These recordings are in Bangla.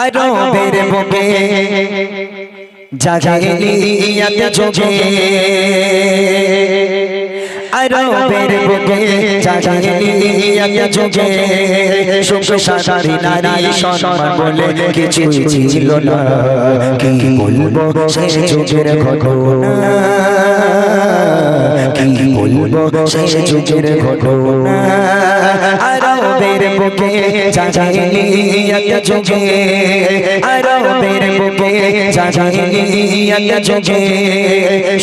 আরও বের বুকে জাজাইলিয়াত যোগে আরও বের বুকে জাজাইলিয়াত যোগে সুখ শান্তি নারী সম্মান বলে কিছু ছিল না কি বলব শেষ যুগের ঘটনা কি বলব শেষ যুগের ঘটনা আরও বের বুকে জাজাইলিয়াত যোগে। আরও বুকে জাজাইলিয়াত যোগে।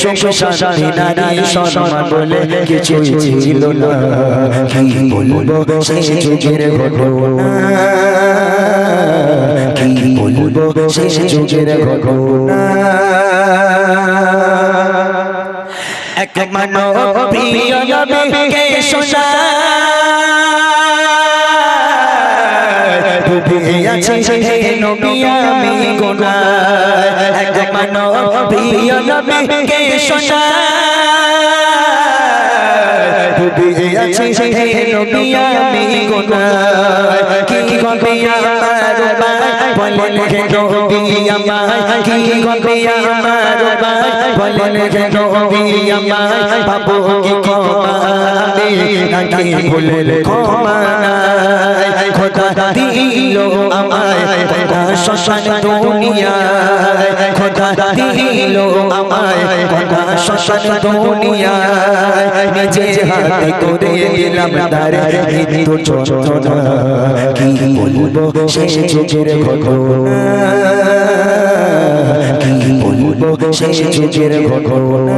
সুখ শান্তি নারী সম্মান বলে কিছু ছিল না। কি বলব শেষ যুগের ঘটনা? কি বলব শেষ যুগের ঘটনা? এক মানব প্রিয় নবীকে শোনা আছে হে নবী আমি গুনাহ এক মানব প্রিয় নবীকে শোনা ডুবে আছে হে নবী আমি গুনাহ কি হবে আমার কি হবে আমার বলেন হে নবী আমার পাবো কি ক্ষমা নাকি ভুলের ক্ষমা দিল আমায় খোদা শ্মশান দুনিয়ায় খোদা দিল আমায় খোদা শ্মশান দুনিয়ায় নিজে হাতে করে দিলাম তারে মৃত্যু যন্ত্রণা। কি বলব শেষ যুগের ঘটনা? কি বলব শেষ যুগের ঘটনা?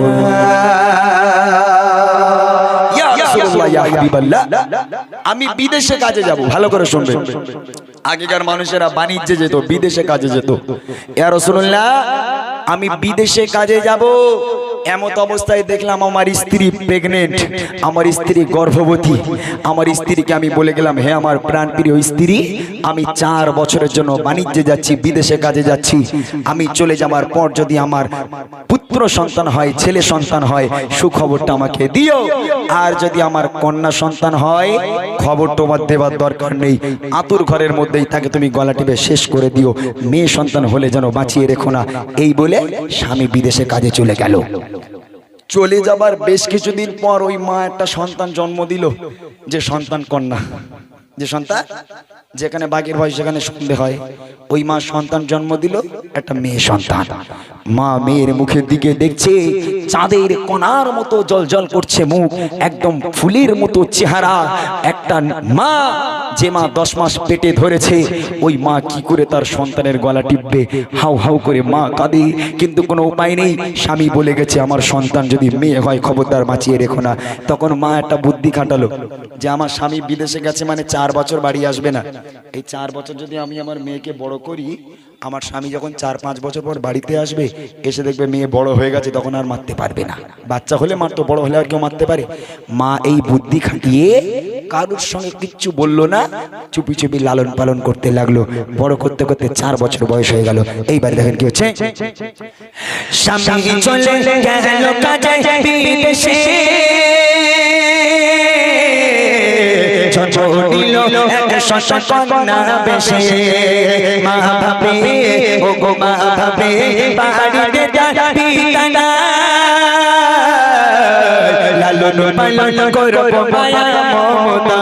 আমি বিদেশে কাজে যাব। ভালো করে শুনবেন। আগেকার মানুষেরা বাণিজ্যে যেত বিদেশে কাজে যেত। ইয়া রাসূলুল্লাহ আমি বিদেশে কাজে যাব। এমত অবস্থায় দেখলাম আমার স্ত্রী প্রেগনেন্ট আমার স্ত্রী গর্ভবতী। আমার স্ত্রীকে আমি বলে গেলাম হে আমার প্রাণপ্রিয় স্ত্রী আমি চার বছরের জন্য বাণিজ্যে যাচ্ছি বিদেশে কাজে যাচ্ছি। আমি চলে যাওয়ার পর যদি আমার পুত্র সন্তান হয়, ছেলে সন্তান হয়, সুখবরটা আমাকে দিও। আর যদি আমার কন্যা সন্তান হয়, খবর তোমার দেওয়ার দরকার নেই। আতুর ঘরের মধ্যেই তাকে তুমি গলা টিপে শেষ করে দিও। মেয়ে সন্তান হলে যেন বাঁচিয়ে রেখো না। এই বলে স্বামী বিদেশে কাজে চলে গেল। চলে যাবার বেশ কিছুদিন পর ওই মা একটা সন্তান জন্ম দিল, যে সন্তান কন্যা। যে সন্তান, যেখানে বাঘের ভয় সেখানে সন্ধে হয়, ওই মা সন্তান জন্ম দিল, একটা মেয়ে সন্তান। মা মেয়ের মুখের দিকে দেখছে, চাঁদের কণার মতো জল জল করছে মুখ, একদম ফুলের মতো চেহারা। একটা মা, যে মা দশ মাস পেটে ধরেছে, ওই মা কি করে তার সন্তানের গলা টিপবে? হাউ হাউ করে মা কাঁদে, কিন্তু কোনো উপায় নেই। স্বামী বলে গেছে, আমার সন্তান যদি মেয়ে হয়, খবরদার বাঁচিয়ে রেখো না। তখন মা একটা বুদ্ধি খাটালো, যে আমার স্বামী বিদেশে গেছে মানে চার বছর বাড়ি আসবে না। এই চার বছর যদি আমি আমার মেয়েকে বড় করি আমার স্বামী যখন চার পাঁচ বছর পর বাড়িতে আসবে এসে দেখবে মেয়ে বড় হয়ে গেছে তখন আর মারতে পারবে না। বাচ্চা হলে মারতো বড় হলে আর কেউ মারতে পারে। মা এই বুদ্ধি খাটিয়ে কারুর সঙ্গে কিচ্ছু বলল না চুপি চুপি লালন পালন করতে লাগল। বড় করতে করতে চার বছর বয়স হয়ে গেল। এইবার দেখেন কি হচ্ছে। চলে গেল কাজে বিদেশে। জন্ম নিল এক শশা কন্যা বেশে। মা ভাবে ও গো মা ভাবে বাড়িতে যাবি কানা লালন পালন করব মায়া মমতা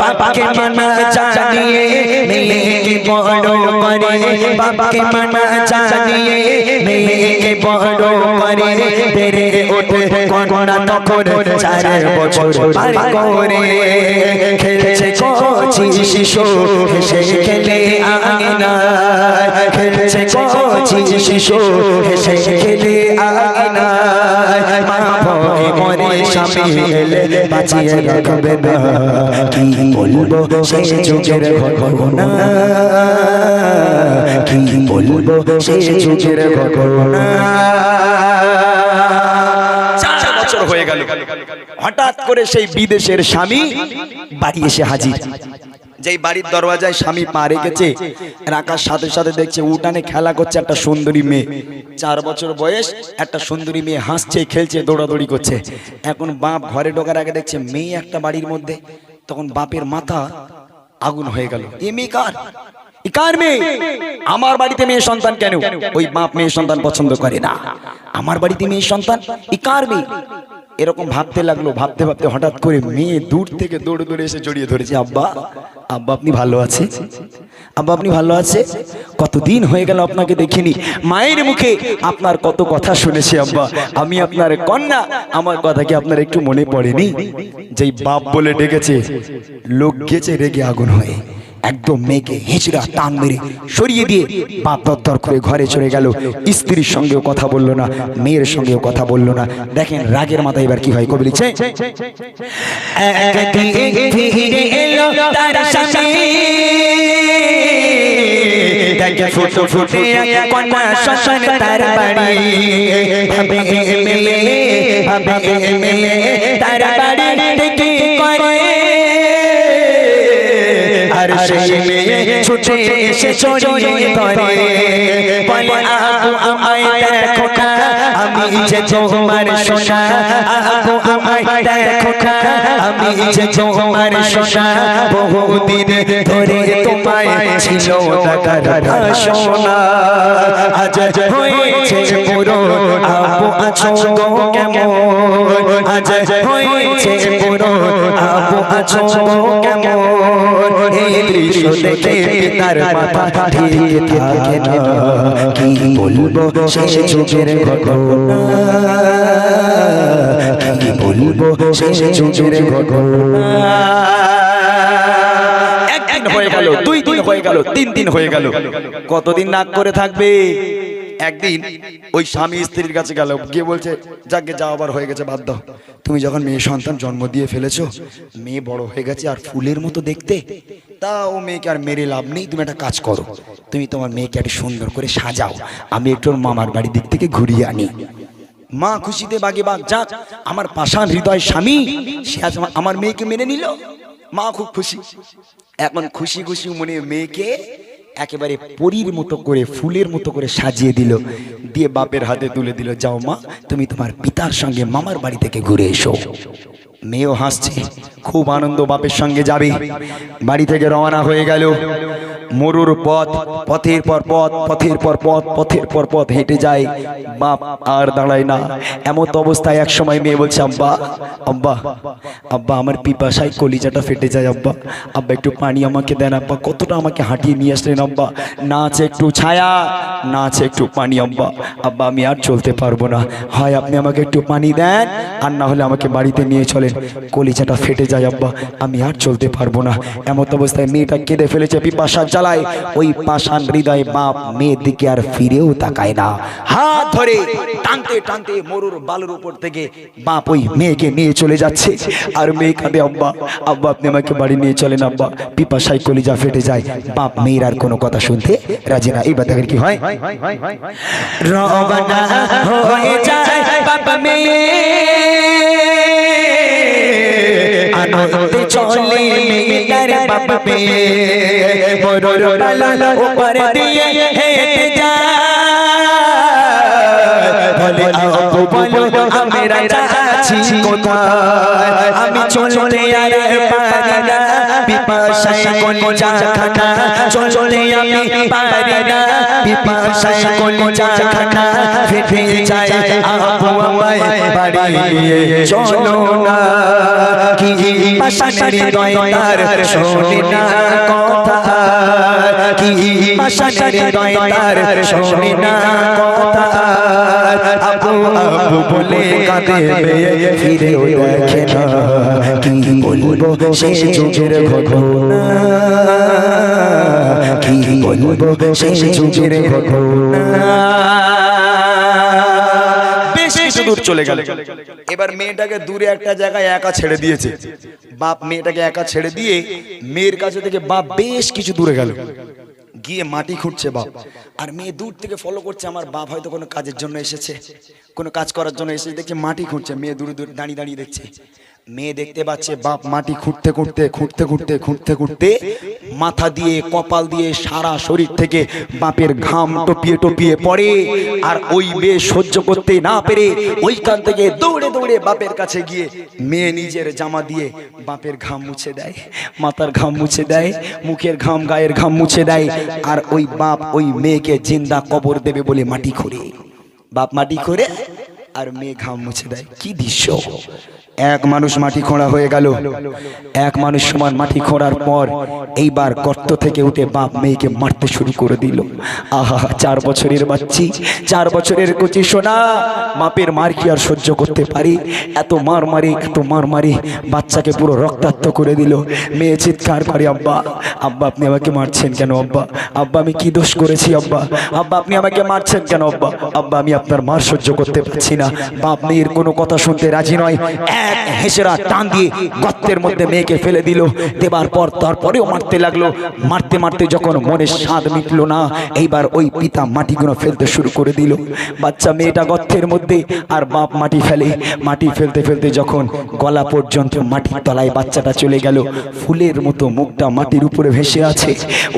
বাবাকে মানা জানিয়ে মেয়েকে বড় করে। বাবাকে মানা জানিয়ে মেয়েকে বড় করে। বেড়ে ওঠে কন্যা তখন চার বছর। পার করে খেলছে কচি শিশু হেসে খেলে আঙিনা খেলছে কচি শিশু হেসে এলে বাঁচিয়ে রাখবে না। কি বলব? সেই যুগের ঘটনা। কি বলব? সেই যুগের ঘটনা। বছর হয়ে গেল। হঠাৎ করে সেই বিদেশের স্বামী বাড়ি এসে হাজির। যেই বাড়ির দরওয়াজায় স্বামী পা রেখেছে রাখার সাথে সাথে দেখছে উঠানে খেলা করছে একটা সুন্দরী মেয়ে। চার বছর বয়স, একটা সুন্দরী মেয়ে হাসছে, খেলছে, দৌড়াদৌড়ি করছে। এখন বাপ ঘরে ঢোকার আগে দেখছে মেয়ে একটা বাড়ির মধ্যে। তখন বাপের মাথা আগুন হয়ে গেল। এ মেয়ে কার মেয়ে? আমার বাড়িতে মেয়ে সন্তান কেন? ওই বাপ মেয়ে সন্তান পছন্দ করে না। আমার বাড়িতে মেয়ে সন্তান? এ কার মেয়ে? এরকম ভাবতে লাগল, ভাবতে ভাবতে হঠাৎ করে মেয়ে দূর থেকে দৌড়ে দৌড়ে এসে জড়িয়ে ধরেছে, আব্বা আব্বা, আপনি ভালো আছে? আব্বা, আপনি ভালো আছে? কতদিন হয়ে গেল আপনাকে দেখিনি। মায়ের মুখে আপনার কত কথা শুনেছি আব্বা। আমি আপনার কন্যা, আমার কথা কি আপনার একটু মনে পড়েনি? যেই বাপ বলে ডেকেছে, লোক গেছে রেগে আগুন হয়ে। একদম মেয়েকে হেঁচড়া টান মেরে সরিয়ে দিয়ে বাপ দর করে ঘরে চলে গেল। স্ত্রীর সঙ্গেও কথা বলল না, মেয়ের সঙ্গেও কথা বলল না। দেখেন রাগের মাথায় এবার কি হয়, কবি লিখছে? তার আর সেই মেয়ে ছুটে এসে ছড়িয়ে ধরে বলে আবু আমায় দেখো না আমি যে তোমার সোনা আবু আমায় দেখো না আমি যে তোমার সোনা বহুদিন ধরে তোমায় ছিল দেখার সোনা আজ হয়েছে পুরো আবু আছো গো কেমন আজ হয়েছে পুরো আবু আছো কেমন? এই দৃশ্য দেখে মাথা ঠিক থাকে না। কি বলব শেষ যুগের ঘটনা? কি বলব শেষ যুগের ঘটনা? হয়ে গেল, দুই দিন হয়ে গেল, তিন দিন হয়ে গেল। কতদিন নাক করে থাকবে? একদিন ওই স্বামী স্ত্রীর কাছে গেল, গিয়ে বলছে, যাকে যা আবার হয়ে গেছে বাধ্য তুমি যখন মেয়ে সন্তান জন্ম দিয়ে ফেলেছো, মেয়ে বড় হয়ে গেছে আর ফুলের মতো দেখতে, তা ও মেয়েকে আর মেরে লাভ নেই, তুমি একটা কাজ করো। তুমি তোমার মেয়েকে একটু সুন্দর করে সাজাও, আমি একটু মামার বাড়ির দিক থেকে ঘুরিয়ে আনি। মা খুশিতে বাগে বাগ, যাক, আমার পাষাণ হৃদয় স্বামী, সে আজ আমার মেয়েকে মেনে নিল। মা খুব খুশি। এখন খুশি খুশি মনে মেয়েকে একেবারে পরীর মতো করে, ফুলের মতো করে সাজিয়ে দিল। দিয়ে বাপের হাতে তুলে দিল, যাও মা, তুমি তোমার পিতার সঙ্গে মামার বাড়ি থেকে ঘুরে এসো। মেয়েও হাসছে, খুব আনন্দ বাপের সঙ্গে যাবে। বাড়ি থেকে রওনা হয়ে গেল। মরুর পথ, পথের পর পথ, পথের পর পথ, পথের পর পথ হেঁটে যায়। বাপ আর দাঁড়ায় না। এমন অবস্থায় এক সময় মেয়ে বলছে, আব্বা আব্বা আব্বা, আমার পিপাসায় কলিজাটা ফেটে যায়, আব্বা। আব্বা, একটু পানি আমাকে দেন, আব্বা। কতটা আমাকে হাঁটিয়ে নিয়ে আসলেন, আব্বা। না আছে একটু ছায়া না আছে একটু পানি, আব্বা। আব্বা, আমি আর চলতে পারব না। হয় আপনি আমাকে একটু পানি দেন, আর না হলে আমাকে বাড়িতে নিয়ে চলেন। কলিজাটা ফেটে যায়, আব্বা। আমি আর চলতে পারব না। এমত অবস্থায় মেয়েটা কেঁদে ফেলেছে, পিপাসা জ্বালায়, ওই পাষাণ হৃদয় বাপ মেয়ের দিকে আর ফিরেও তাকায় না। হাত ধরে টানতে টানতে মরুর বালুর উপর থেকে বাপ ওই মেয়েকে নিয়ে চলে যাচ্ছে। আর মেয়ে কাঁদে, আব্বা আব্বা, আপনি আমাকে বাড়ি নিয়ে চলেন, আব্বা। পিপাসায় কলিজা ফেটে যায়। বাপ মেয়ের আর কোনো কথা শুনতে রাজি না। এইবার দেখেন কি হয়? রবানা হয়ে যায় বাবা মেয়ে। আনন্দে চলে মেয়েটার বাপে মরুর পালা উপর দিয়ে হেঁটে যা বলে আপু বলো আমরা যাচ্ছি কোথায় আমি চলে আর পারি না পিপাসায় কোন জাখানা চলতে আমি পারি না। পিপাসায় কোন জাখানা ফেটে যায় আবু আমায় বাড়ি নিয়ে চলো না কি পাশানের হৃদয় তার শোনে না কথা। কি পাশানের হৃদয় শোনে না কথা। আবু বলে কাঁদে ফিরেও দেখে না কি বলব শেষ যুগের ঘটনা কি বলব শেষ যুগের ঘটনা এবার মেয়েটাকে দূরে একটা জায়গায় একা ছেড়ে দিয়েছে। বাপ মেয়েটাকে একা ছেড়ে দিয়ে মেয়ের কাছে থেকে বাপ বেশ কিছু দূরে গেল। গিয়ে মাটি খুঁড়ছে বাপ। আর মেয়ে দূর থেকে ফলো করছে, আমার বাপ হয়তো কোনো কাজের জন্য এসেছে, কোনো কাজ করার জন্য এসেছে, দেখছে মাটি খুঁজছে, মেয়ে দূরে দূরে দাঁড়িয়ে দাঁড়িয়ে দেখছে। মেয়ে দেখতে পাচ্ছে, বাপ মাটি খুঁড়তে খুঁড়তে খুঁড়তে খুঁড়তে খুঁড়তে খুঁড়তে মাথা দিয়ে, কপাল দিয়ে সারা শরীর থেকে বাপের ঘাম টপিয়ে টপিয়ে পড়ে। আর ওই মেয়ে সহ্য করতে না পেরে ওইখান থেকে দৌড়ে দৌড়ে বাপের কাছে গিয়ে মেয়ে নিজের জামা দিয়ে বাপের ঘাম মুছে দেয়, মাথার ঘাম মুছে দেয়, মুখের ঘাম, গায়ের ঘাম মুছে দেয়। আর ওই বাপ ওই মেয়েকে জিন্দা কবর দেবে বলে মাটি খুঁড়ে। বাপ মাটি খোঁড়ে আর মেয়ে ঘাম মুছে দেয়। কি দৃশ্য? এক মানুষ মাটি খোঁড়া হয়ে গেল। এক মানুষ সমান মাটি খোঁড়ার পর এইবার গর্ত থেকে উঠে বাপ মেয়েকে মারতে শুরু করে দিল। আহা, চার বছরের বাচ্চি, চার বছরের কচি সোনা। মাপের মার কি আর সহ্য করতে পারি? এত মার মারি, এত মার মারি বাচ্চাকে পুরো রক্তাক্ত করে দিল। মেয়ে চিৎকার করে, আব্বা আব্বা, আপনি আমাকে মারছেন কেন, আব্বা? আব্বা, আমি কি দোষ করেছি, আব্বা? আব্বা, আপনি আমাকে মারছেন কেন, আব্বা? আব্বা, আমি আপনার মার সহ্য করতে পারছি না। বাপ মেয়ের কোনো কথা শুনতে রাজি নয়। এক হেসেরা টান দিয়ে গর্তের মধ্যে মেয়েকে ফেলে দিল। দেবার পর তারপরেও মারতে লাগল। মারতে মারতে যখন মনের স্বাদ মিটলো না, এইবার ওই পিতা মাটিগুলো ফেলতে শুরু করে দিল। বাচ্চা মেয়েটা গর্তের মধ্যে আর বাপ মাটি ফেলে। মাটি ফেলতে ফেলতে যখন গলা পর্যন্ত মাটির তলায় বাচ্চাটা চলে গেল, ফুলের মতো মুখটা মাটির উপরে ভেসে আছে।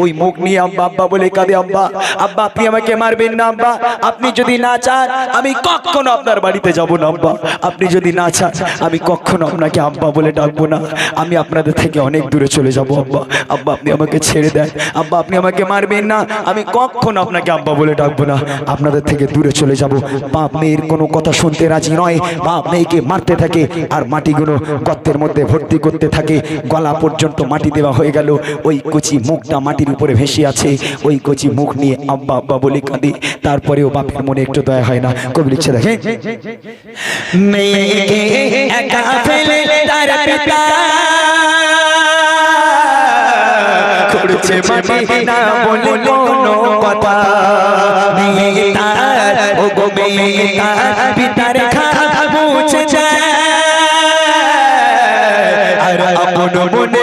ওই মুখ নিয়ে আব্বা আব্বা বলে কাঁদে, আব্বা আব্বা, আপনি আমাকে মারবেন না, আব্বা। আপনি যদি না চান, আমি কখনো আপনার বাড়িতে যাব না, আব্বা। আপনি যদি না চান, আমি কখনো আপনাকে আব্বা বলে ডাকবো না। আমি আপনাদের থেকে অনেক দূরে চলে যাব, আব্বা। আব্বা, আপনি আমাকে ছেড়ে দেন। আব্বা, আপনি আমাকে মারবেন না। আমি কখনো আপনাকে আব্বা বলে ডাকবো না। আপনাদের থেকে দূরে চলে যাব। বাপ মেয়ের কোনো কথা শুনতে রাজি নয়। বাপ মেয়েকে মারতে থাকে আর মাটিগুলো গর্তের মধ্যে ভর্তি করতে থাকে। গলা পর্যন্ত মাটি দেওয়া হয়ে গেল। ওই কচি মুখটা মাটির উপরে ভেসে আছে। ওই কচি মুখ নিয়ে আব্বা আব্বা বলে কাঁদে। তারপরেও বাপের মনে একটু দয়া হয় না। কবি লিখছে দেখে মেয়েকে একা ফেলে তার পিতা করছে মাটি না বলে কোনো কথা মেয়ে তার ও গো মেয়ে তার পিতার খাওয়া মুছে আর আপন মনে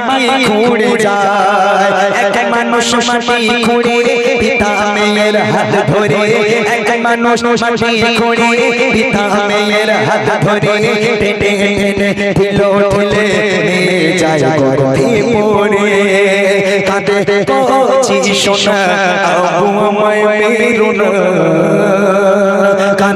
মাটি খুঁড়ে যায় এক মানুষ মাটি খুঁড়ে পিতা মেয়ের হাত ধরে এক মানুষ মাটি খুঁড়ে কাঁদে কচি সোনা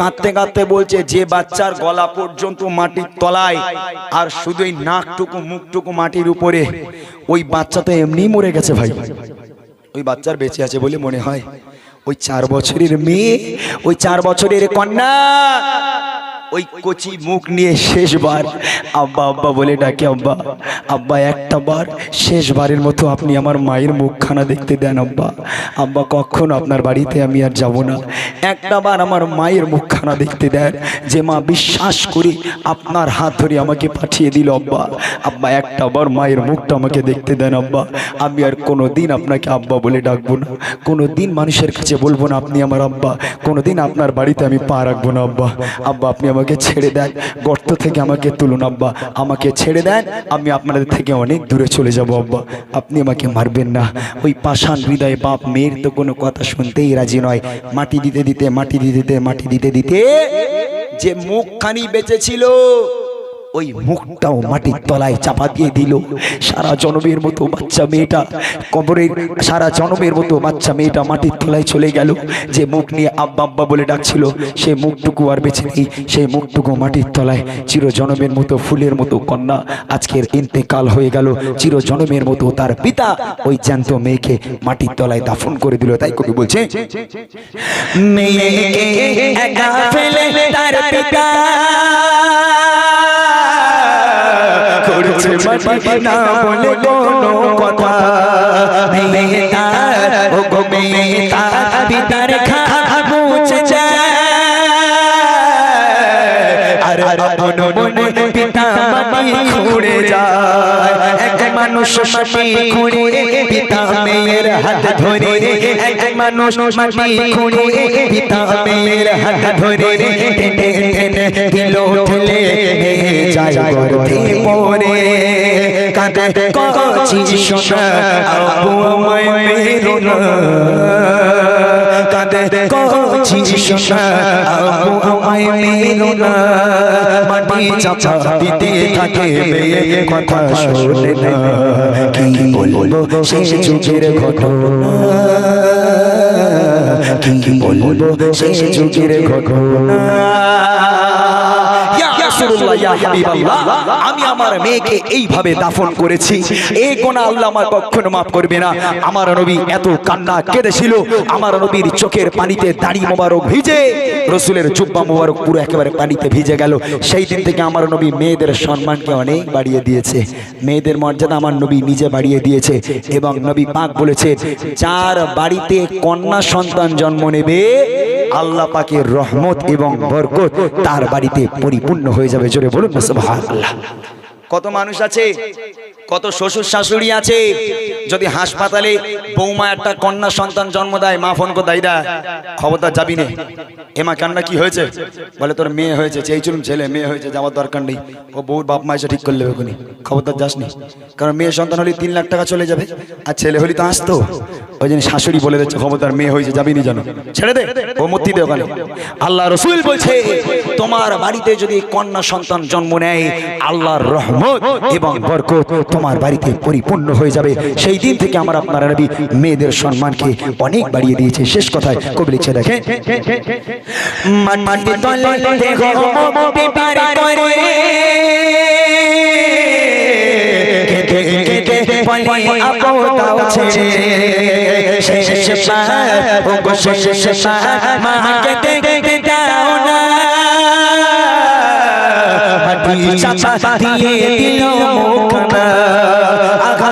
কাঁদতে কাঁদতে বলছে, যে বাচ্চার গলা পর্যন্ত মাটির তলায়, আর শুধু এই নাকটুকু, মুখটুকু মাটির উপরে, ওই বাচ্চা তো এমনি মরে গেছে ভাই। ওই বাচ্চার বেঁচে আছে বলে মনে হয়, ওই চার বছরের মেয়ে, ওই চার বছরের কন্যা ওই কচি মুখ নিয়ে শেষবার, আব্বা আব্বা বলে ডাকে, আব্বা আব্বা, একটা বার শেষবারের মতো আপনি আমার মায়ের মুখখানা দেখতে দেন, আব্বা। আব্বা, কখনো আপনার বাড়িতে আমি আর যাব না। একটা বার আমার মায়ের মুখখানা দেখতে দেন, যে মা বিশ্বাস করি আপনার হাত ধরে আমাকে পাঠিয়ে দিল, আব্বা। আব্বা, একটা বার মায়ের মুখটা আমাকে দেখতে দেন, আব্বা। আমি আর কোনো দিন আপনাকে আব্বা বলে ডাকবো না। কোনো দিন মানুষের কাছে বলব না, আপনি আমার আব্বা। কোনো দিন আপনার বাড়িতে আমি পা রাখব না, আব্বা। আব্বা, আপনি আমাকে ছেড়ে দেন। গর্ত থেকে আমাকে তুলুন, আব্বা। আমাকে ছেড়ে দেন। আমি আপনাদের থেকে অনেক দূরে চলে যাব, আব্বা। আপনি আমাকে মারবেন না। ওই পাষাণ হৃদয় বাপ মেয়ের তো কোনো কথা শুনতেই রাজি নয়। মাটি দিতে দিতে, মাটি দিতে দিতে, মাটি দিতে দিতে যে মুখখানি বেঁচে ছিল ওই মুখটাও মাটির তলায় চাপা দিয়ে দিল। সারা জনমের মতো বাচ্চা মেয়েটা কবরের, সারা জনমের মতো বাচ্চা মেয়েটা মাটির তলায় চলে গেল। যে মুখ নিয়ে আব্বা আব্বা বলে ডাকছিল সেই মুখটুকু আর বেছে নেই। সেই মুখটুকু মাটির তলায় চির জনমের মতো ফুলের মতো কন্যা আজকের ইন্তেকাল হয়ে গেল। চির জনমের মতো তার পিতা ওই জ্যান্ত মেয়েকে মাটির তলায় দাফন করে দিল। তাই কবি বলছে, মেয়েকে একা ফেলে তার পিতা করছে মদিনা বলে কোনো কথা। মেয়ে তার ও গো মেয়ে তার পিতার খা মুছে যায়। আর আপন মনে পিতা মামি খুঁড়ে যায়। মানুষ পিতা মেয়ের হাত ধরে মানুষ পিতা মেয়ের হাত ধরে ঠেলে কথা শোনে না কি বলব? শেষ যুগের ঘটনা। কি বলব? সেই যুগের ঘটনা। রাসূলুল্লাহ, ইয়া হাবিবাল্লাহ, আমি আমার মেয়েকে এইভাবে দাফন করেছি। এই গোনা আল্লাহ আমার কখনো মাফ করবে না। আমার নবী এত কান্না কেঁদেছিল। আমার নবীর চোখের পানিতে দাড়ি মোবারক ভিজে রসুলের জুব্বা মোবারক পুরো একেবারে পানিতে ভিজে গেল। সেই দিন থেকে আমার নবী মেয়েদের সম্মানকে অনেক বাড়িয়ে দিয়েছে। মেয়েদের মর্যাদা আমার নবী নিজে বাড়িয়ে দিয়েছে। এবং নবী পাক বলেছে যার বাড়িতে কন্যা সন্তান জন্ম নেবে আল্লাহ পাকের রহমত এবং বরকত তার বাড়িতে পরিপূর্ণ হয়ে যাবে জোরে বলুন সুবহানাল্লাহ। কত মানুষ আছে? কত শ্বশুর শাশুড়ি আছে? যদি হাসপাতালে বৌমা একটা কন্যা সন্তান জন্ম দেয়, মা ফোন করে দাইদা খবরদার যাবি নে। এমা কান্না কি হয়েছে? বলে তোর মেয়ে হয়েছে চলুন ছেলে, মেয়ে হয়েছে, যাওয়ার দরকার নেই। ও বউর বাপ মা এসে ঠিক করলে ওখানে খবরদার যাসনি কারণ মেয়ে সন্তান হলে তিন লাখ টাকা চলে যাবে, আর ছেলে হলে তো আসতো। ওই জন্য শাশুড়ি বলে দিচ্ছে, খবরদার মেয়ে হয়েছে, যাবি নি জানো ছেড়ে দে, ও মূর্তি দে ওখানে। আল্লাহ রসুল বলছে, তোমার বাড়িতে যদি কন্যা সন্তান জন্ম নেয়, আল্লাহর রহমত এবং বরকত তোমার বাড়িতে পরিপূর্ণ হয়ে যাবে সেই দিন থেকে আমার আপনার নবী মেয়েদের সম্মানকে অনেক বাড়িয়ে দিয়েছে শেষ কথায় কবি লিখছে দেখেন মাটি মাটি চাপা দিয়ে দিল মুখনা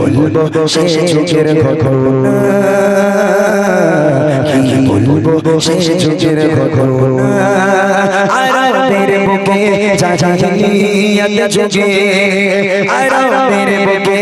বলব শেষ যুগের ঘটনা কি বলব শেষ যুগের ঘটনা আরবের বুকে জাহিলিয়াত যুগে আরবের বুকে